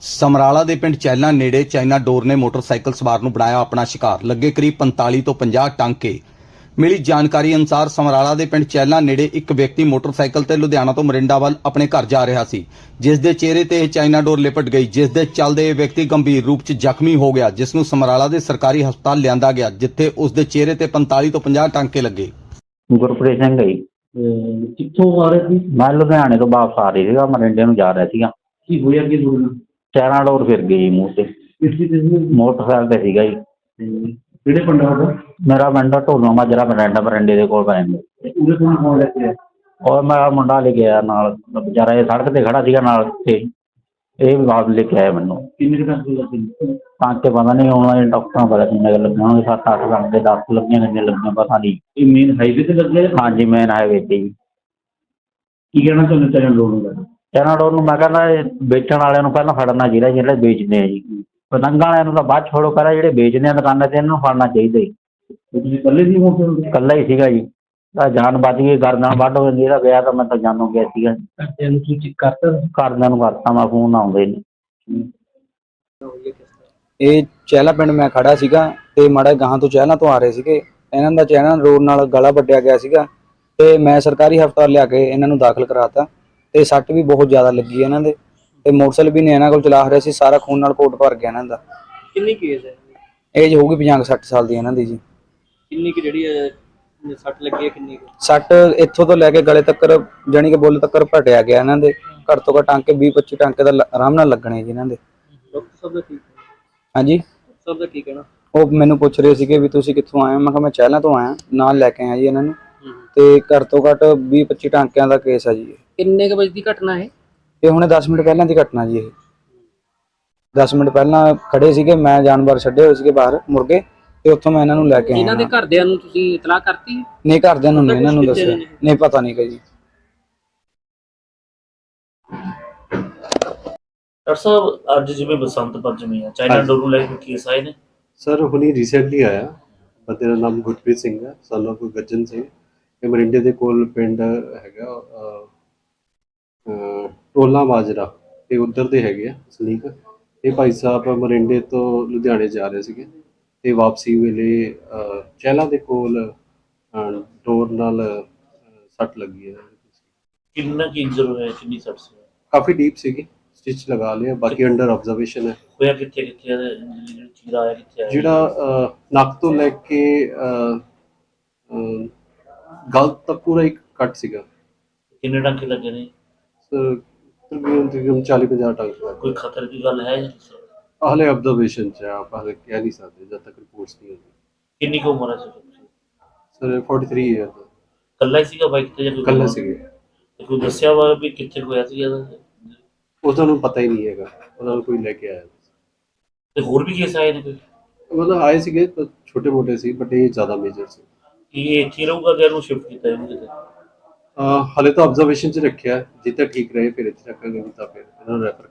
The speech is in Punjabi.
ਸਮਰਾਲਾ ਦੇ ਪਿੰਡ ਚੈਲਾ ਨੇੜੇ ਚਾਈਨਾ ਡੋਰ ਨੇ ਮੋਟਰਸਾਈਕਲ ਸਵਾਰ ਨੂੰ ਬਣਾਇਆ ਆਪਣਾ ਸ਼ਿਕਾਰ। ਲੱਗੇ ਕਰੀਬ 45 ਤੋਂ 50 ਟਾਂਕੇ। ਮਿਲੀ ਜਾਣਕਾਰੀ ਅਨੁਸਾਰ ਸਮਰਾਲਾ ਦੇ ਪਿੰਡ ਚੈਲਾ ਨੇੜੇ ਇੱਕ ਵਿਅਕਤੀ ਮੋਟਰਸਾਈਕਲ ਤੇ ਲੁਧਿਆਣਾ ਤੋਂ ਮਰਿੰਡਾ ਵੱਲ ਆਪਣੇ ਘਰ ਜਾ ਰਿਹਾ ਸੀ ਜਿਸ ਦੇ ਚਿਹਰੇ ਤੇ ਚਾਈਨਾ ਡੋਰ ਲਿਪਟ ਗਈ ਜਿਸ ਦੇ ਚੱਲਦੇ ਇਹ ਵਿਅਕਤੀ ਗੰਭੀਰ ਰੂਪ 'ਚ ਜ਼ਖਮੀ ਹੋ ਗਿਆ ਜਿਸ ਨੂੰ ਸਮਰਾਲਾ ਦੇ ਸਰਕਾਰੀ ਹਸਪਤਾਲ ਲਿਆਂਦਾ ਗਿਆ ਜਿੱਥੇ ਉਸ ਦੇ ਚਿਹਰੇ ਤੇ 45 ਤੋਂ 50 ਟਾਂਕੇ ਲੱਗੇ। ਗੁਰਪ੍ਰੀਤ ਸਿੰਘ ਜੀ। ਕਿੱਥੋਂ ਆ ਰਹੇ ਸੀ? ਮੈਂ ਲੁਧਿਆਣੇ ਤੋਂ ਵਾਪਸ ਆ ਰਹੀ ਸੀਗਾ ਮਰਿੰਡੇ ਨੂੰ ਜਾ ਰਿਹਾ ਸੀਗਾ। ਕੀ ਹੋਇਆ ਕੀ ਤੁਹਾਨੂੰ ਚਾਰਾਂ ਡੋਰ ਫਿਰ ਗਈ ਜੀ ਮੂੰਹ ਤੇ। ਇਸ ਦੀ? ਤੁਸੀਂ ਮੋਟਰਸਾਈਕਲ ਤੇ ਸੀਗਾ ਜੀ। ਕਿਹੜੇ ਪਿੰਡ ਦਾ? ਉਹਦਾ? ਮੇਰਾ ਪਿੰਡ ਢੋਲੋ ਮਾਜਰਾ ਮਰਿੰਡਾ ਮਰਿੰਡੇ ਦੇ ਕੋਲ ਪੈਂਦਾ। ਤੇ ਉਹਦੇ ਕੋਲ ਕੌਣ ਲੈ ਕੇ ਆਇਆ ਔਰ ਮੇਰਾ ਮੁੰਡਾ ਲੈ ਕੇ ਆਇਆ ਨਾਲ ਵਿਚਾਰਾ ਇਹ ਸੜਕ ਤੇ ਖੜਾ ਸੀਗਾ ਨਾਲ ਤੇ ਇਹ ਵਾਪਸ ਲੈ ਕੇ ਆਇਆ ਮੈਨੂੰ। ਕਿੰਨੇ ਕੁ ਟਾਂਕੇ ਲੱਗੇ ਤਾਂ ਕਿ ਪਤਾ ਨਹੀਂ ਹੁਣ ਇਹ ਡਾਕਟਰਾਂ ਪਤਾ ਕਿੰਨੇ ਕੁ ਲੱਗੇ ਹੋਣਗੇ ਸੱਤ ਅੱਠ ਘੰਟੇ 10 ਲੱਗੀਆਂ ਕਿੰਨੇ ਲੱਗੀਆਂ ਪਤਾ ਨਹੀਂ ਇਹ ਮੇਨ ਹਾਈਵੇ ਤੇ ਲੱਗੇ ਆ? ਹਾਂਜੀ ਮੇਨ ਹਾਈਵੇ ਤੇ ਜੀ। ਕੀ ਕਹਿਣਾ ਚਾਹੁੰਦੇ ਚਾਹਣ ਲੋੜ ਨੂੰ ਡੋਰ ਨੂੰ ਮੈਂ ਕਹਿੰਦਾ ਇਹ ਵੇਚਣ ਵਾਲਿਆਂ ਨੂੰ ਪਹਿਲਾਂ ਫੜਨਾ ਚਾਹੀਦਾ ਜਿਹੜੇ ਵੇਚਦੇ ਆ ਜੀ। ਪਤੰਗਾਂ ਵਾਲਿਆਂ ਨੂੰ ਤਾਂ ਬਾਅਦ 'ਚ ਛੋੜੋ ਪਹਿਲਾਂ ਜਿਹੜੇ ਵੇਚਦੇ ਆ ਦੁਕਾਨਾਂ ਤੇ ਇਹਨਾਂ ਨੂੰ ਫੜਨਾ ਚਾਹੀਦਾ ਜੀ। ਤੁਸੀਂ ਇਕੱਲੇ ਸੀ ਮੋਟਰ ਇਕੱਲਾ ਹੀ ਸੀਗਾ ਜੀ। ਤਾਂ ਜਾਨ ਬਚ ਗਈ ਗਰਦਨ ਵੱਢ ਹੋ ਜਾਂਦੀ ਇਹਦਾ ਗਿਆ ਤਾਂ ਮੈਂ ਤਾਂ ਜਾਨੋਂ ਗਿਆ ਸੀਗਾ ਘਰਦਿਆਂ ਨੂੰ ਸੂਚਿਤ ਕਰਤਾ ਘਰਦਿਆਂ ਨੂੰ ਕਰਤਾ ਮੈਂ ਫੋਨ ਆਉਂਦੇ ਨੇ। ਇਹ ਚਹਿਲਾ ਪਿੰਡ ਮੈਂ ਖੜਾ ਸੀਗਾ ਤੇ ਮਾੜਾ ਗਾਹਾਂ ਤੋਂ ਚਹਿਲਾ ਤੋਂ ਆ ਰਹੇ ਸੀਗੇ। ਇਹਨਾਂ ਦਾ ਚਹਿਲਾ ਰੋਡ ਨਾਲ ਗਲਾ ਵੱਡਿਆ ਗਿਆ ਸੀਗਾ ਤੇ ਮੈਂ ਸਰਕਾਰੀ ਹਸਪਤਾਲ ਲਿਆ ਕੇ ਇਹਨਾਂ ਨੂੰ ਦਾਖਲ ਕਰਾਤਾ। ਤੇ ਸੱਟ ਵੀ ਬਹੁਤ ਜ਼ਿਆਦਾ ਲੱਗੀ ਇਹਨਾਂ ਦੇ। ਤੇ ਮੋਟਰਸਾਈਕਲ ਵੀ ਨੇ ਇਹਨਾਂ ਕੋਲ ਚਲਾ ਰਿਹਾ ਸੀ ਸਾਰਾ ਖੂਨ ਨਾਲ ਕੋਟ ਭਰ ਗਿਆ ਇਹਨਾਂ ਦਾ। ਕਿੰਨੀ ਕੇਸ ਹੈ? ਏਜ ਹੋਊਗੀ 50 60 ਸਾਲ ਦੀ ਇਹਨਾਂ ਦੀ ਜੀ। ਕਿੰਨੀ ਕਿ ਜਿਹੜੀ ਸੱਟ ਲੱਗੀ ਹੈ ਕਿੰਨੀ ਕੁ? ਸੱਟ ਇੱਥੋਂ ਤੋਂ ਲੈ ਕੇ ਗਲੇ ਤੱਕ ਜਾਣੀ ਕਿ ਬੁੱਲ ਤੱਕ ਭਟਿਆ ਗਿਆ ਇਹਨਾਂ ਦੇ। ਘੱਟ ਤੋਂ ਘੱਟ ਟਾਂਕੇ 20 25 ਟਾਂਕੇ ਦਾ ਲ- ਆਰਾਮ ਨਾਲ ਲੱਗਣੇ ਜੀ ਇਹਨਾਂ ਦੇ। ਡਾਕਟਰ ਸਾਹਿਬ ਦਾ ਕੀ ਹਾਂਜੀ? ਸਾਹਿਬ ਦਾ ਕੀ ਕਹਿਣਾ? ਉਹ ਮੈਨੂੰ ਪੁੱਛ ਰਹੇ ਸੀਗੇ ਵੀ ਤੁਸੀਂ ਕਿੱਥੋਂ ਆਏ ਹੋ? ਮੈਂ ਕਿਹਾ ਮੈਂ ਚਹਿਲਾਂ ਤੋਂ ਆਇਆ ਨਾਲ ਲੈ ਕੇ ਆਇਆ ਜੀ ਇਹਨਾਂ ਨੂੰ। ਤੇ ਘੱਟ ਤੋਂ ਘੱਟ 20 25 ਟਾਂਕਿਆਂ ਦਾ ਕੇਸ ਆ ਜੀ ਇਹ। ਕਿੰਨੇ ਕ ਵਜੇ ਦੀ ਘਟਨਾ ਹੈ ਇਹ ਹੁਣੇ 10 ਮਿੰਟ ਪਹਿਲਾਂ ਦੀ ਘਟਨਾ ਜੀ ਇਹ। 10 ਮਿੰਟ ਪਹਿਲਾਂ ਖੜੇ ਸੀਗੇ ਮੈਂ ਜਾਨਵਰ ਛੱਡੇ ਹੋਏ ਸੀਗੇ ਬਾਹਰ ਮੁਰਗੇ ਤੇ ਉੱਥੋਂ ਮੈਂ ਇਹਨਾਂ ਨੂੰ ਲੈ ਕੇ ਆਇਆ ਇਹਨਾਂ ਦੇ ਘਰਦਿਆਂ ਨੂੰ ਤੁਸੀਂ ਇਤਲਾਹ ਕਰਤੀ? ਨਹੀਂ ਘਰਦਿਆਂ ਨੂੰ ਨਹੀਂ ਇਹਨਾਂ ਨੂੰ ਦੱਸਿਆ। ਨਹੀਂ। ਪਤਾ ਨਹੀਂ ਜੀ ਡਾਕਟਰ ਸਾਹਿਬ ਅੱਜ ਜਿਵੇਂ ਬਸੰਤ ਪੰਚਮੀ ਆ ਚਾਈਨਾ ਡੋਰ ਨੂੰ ਲੈ ਕੇ ਕੇਸ ਆਏ ਨੇ ਸਰ ਹੁਣੀ ਰੀਸੈਂਟਲੀ ਆਇਆ। ਬੰਦੇ ਦਾ ਨਾਮ ਗੁਰਪ੍ਰੀਤ ਸਿੰਘ ਹੈ son of ਗੱਜਨ ਸਿੰਘ ਇਹ ਮਰਿੰਡੇ ਦੇ ਕੋਲ ਪਿੰਡ ਹੈਗਾ ਅਹ, ਟੋਲਾ ਮਾਜਰਾ ਇਹ ਉਧਰ ਦੇ ਹੈਗੇ ਆ ਸਲੀਕ। ਇਹ ਭਾਈ ਸਾਹਿਬ ਮਰਿੰਡੇ ਤੋਂ ਲੁਧਿਆਣੇ ਜਾ ਰਹੇ ਸੀਗੇ। ਤੇ ਵਾਪਸੀ ਵੇਲੇ ਚਹਿਲਾ ਦੇ ਕੋਲ ਡੋਰ ਨਾਲ ਸੱਟ ਲੱਗੀ ਹੈ। ਕਿੰਨਾ ਕੀ ਇੰਜਰ ਹੋਇਆ ਕਿੰਨੀ ਸੱਟ ਸੀ? ਕਾਫੀ ਡੀਪ ਸੀਗੀ ਸਟਿਚ ਲਗਾ ਲਿਆ ਬਾਕੀ ਅੰਡਰ ਆਬਜ਼ਰਵੇਸ਼ਨ ਹੈ। ਹੋਇਆ ਕਿੱਥੇ ਕਿੱਥੇ ਚੀਰਾ ਆਇਆ ਕਿੱਥੇ ਆਇਆ? ਜਿਹੜਾ ਨੱਕ ਤੋਂ ਲੈ ਕੇ ਗਲ ਤੱਕ ਪੂਰਾ ਇੱਕ ਕੱਟ ਸੀਗਾ। ਕਿੰਨੇ ਟਾਂਕੇ ਲੱਗੇ ਨੇ? ਤਕਰੀਬਨ ਤਕਰੀਬਨ 40 50 ਟੰਗ ਕੋਈ ਖਤਰ ਦੀ ਗੱਲ ਹੈ ਜਾਂ? ਹਾਲੇ ਆਬਜ਼ਰਵੇਸ਼ਨ ਚ ਹੈ, ਆਪਾਂ ਹਾਲੇ ਕਹਿ ਨਹੀਂ ਸਕਦੇ ਜਦ ਤੱਕ ਰਿਪੋਰਟਸ ਨਹੀਂ ਹੁੰਦੀ ਕਿੰਨੀ ਕੁ ਉਮਰ ਹੈ ਸੀ ਸਰ 43 ਇਅਰ ਦਾ ਕੱਲਾ ਹੀ ਸੀਗਾ ਬਾਈਕ ਤੇ ਜਾਂ ਕੋਈ ਕੱਲਾ? ਸੀਗੇ। ਤੇ ਕੋਈ ਦੱਸਿਆ ਵਾ ਵੀ ਕਿੱਥੇ ਹੋਇਆ ਸੀ ਇਹਦਾ? ਉਹਨਾਂ ਨੂੰ ਪਤਾ ਹੀ ਨਹੀਂ ਹੈਗਾ ਉਹਨਾਂ ਨੂੰ ਕੋਈ ਲੈ ਕੇ ਆਇਆ ਤੇ ਹੋਰ ਵੀ ਕੇਸ ਆਏ ਨੇ ਕੋਈ? ਮਤਲਬ ਆਏ ਸੀਗੇ ਤਾਂ ਛੋਟੇ ਮੋਟੇ ਸੀ ਬਟ ਇਹ ਜ਼ਿਆਦਾ ਮੇਜਰ ਸੀ। ਕੀ ਇਹ ਇੱਥੇ ਰਹੂਗਾ ਕਿ ਇਹਨੂੰ ਸ਼ਿਫਟ ਕੀਤਾ ਅਹ, ਹਾਲੇ ਤਾਂ ਆਬਜ਼ਰਵੇਸ਼ਨ ਚ ਰੱਖਿਆ ਹੈ। ਜਿੱਥੇ ਠੀਕ ਰਹੇ, ਫਿਰ ਇੱਥੇ ਰੱਖਾਂਗੇ ਨਹੀਂ ਤਾਂ ਫਿਰ ਇਹਨਾਂ ਨੂੰ ਰੈਫਰ